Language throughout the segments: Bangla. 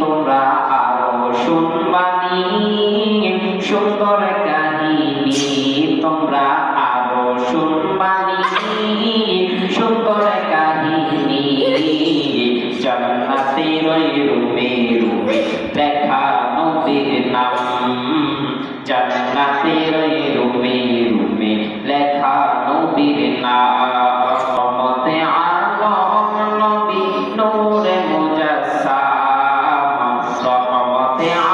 তোরা আরও শুনবানি সুন্দর কাহিনী। তোমরা আরও শুনবানি সুন্দর কাহিনী। জন্নাতে রয়ে রূপে রূপে দেখা নদীর Yeah.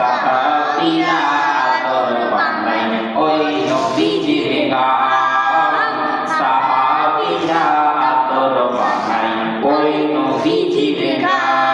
Sahasina